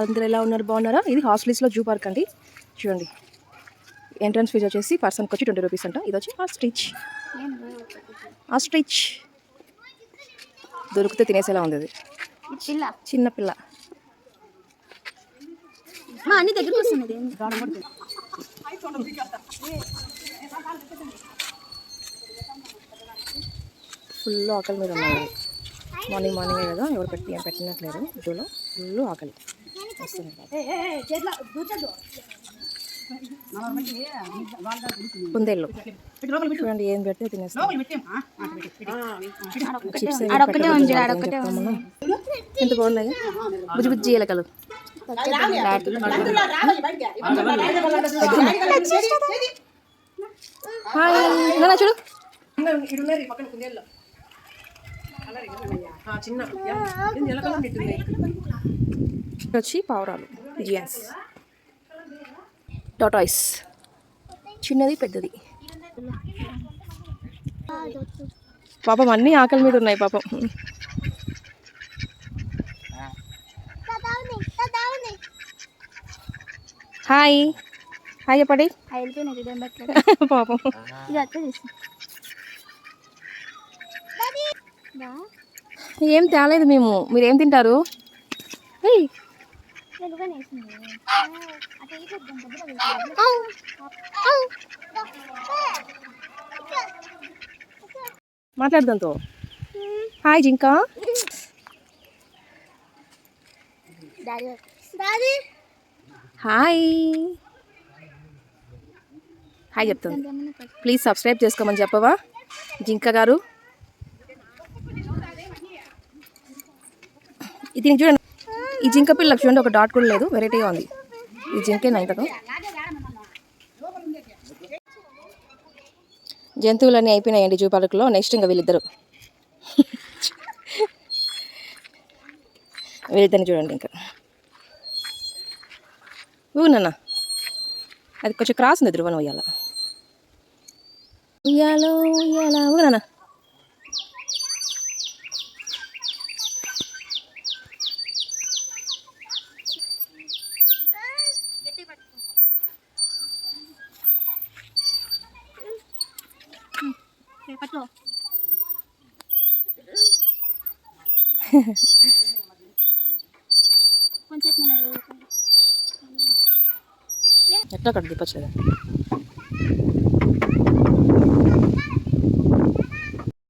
అందరూ ఎలా ఉన్నారు? బాగున్నారా? ఇది హాస్టల్స్లో జూ పార్క్ అండి. చూడండి. ఎంట్రన్స్ ఫీజు వచ్చేసి పర్సన్కి వచ్చి ట్వంటీ రూపీస్ అంట. ఇది వచ్చి ఆస్ట్రిచ్ ఆస్ట్రిచ్ దొరికితే తినేసేలా ఉంది అది. పిల్ల. చిన్న పిల్ల. మా అన్ని ఫుల్ ఆకలి మీద ఉన్నాయి మార్నింగ్ మార్నింగే కదా ఎవరు పెట్టి ఏం పెట్టినట్లేరు. జూలో ఫుల్ ఆకలి. వస్తుంది కుందేళ్ళు. చూడండి ఏం పెడితే తినేస్తాం చిప్స్? ఎంత బాగున్నాయి? బుజ్జి బుజ్జి ఎలకలు హాయ్. చూడు. వచ్చి పావురాలు. పిజియన్స్ టాటాయిస్ చిన్నది పెద్దది. పాపం అన్నీ ఆకలి మీద ఉన్నాయి పాపం. హాయ్ హాయ్ చెప్పండి. పాపం. ఏం తేలేదు మేము. మీరు ఏం తింటారు? మాట్లాడదాంతో హాయ్ జింకా. హాయ్. హాయ్ చెప్తుంది ప్లీజ్ సబ్స్క్రైబ్ చేసుకోమని చెప్పవా? జింక గారు. ఇది చూడండి. ఈ జింక పిల్లలకు చూడండి ఒక డాట్ కూడా లేదు. వెరైటీగా ఉంది. ఈ జింకే నైతకం జంతువులన్నీ అయిపోయినాయండి జూ పార్కులో నెక్స్ట్ ఇంకా వీళ్ళిద్దరు. వీళ్ళిద్దరిని చూడండి ఇంకా. ఊనన్న అది కొంచెం క్రాస్ ఉంది ధ్రువనం ఉయ్యాల. ఉయ్యాలో ఉయ్యాల. ఊనన్న రేపట్లో కొంచెం ఎట్లా కట్ దిప్పచ్చు